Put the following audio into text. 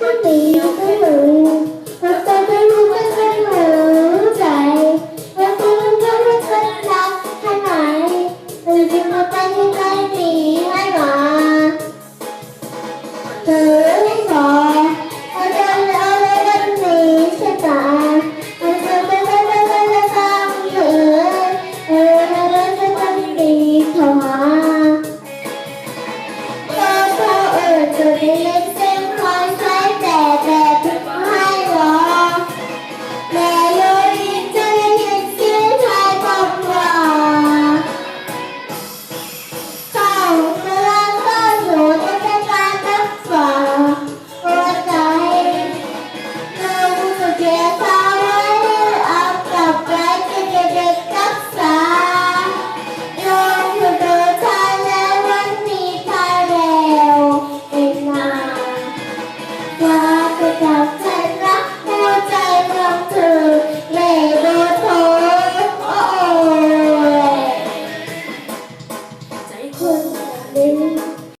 ก็ตีก็หนูรักเธอไม่รู้ก็ไม่รู้ใจรักเธอก็ไม่เคยรักค่คือที่มาไปได้หนีให้มาเธอไม่ขอเใจเอาไว้กันหนีใช่ปะรักเธอไม่เคยม่เคยรักเธอเออรักเธอดีข้ามาเธอเธอเออเธอ Amen.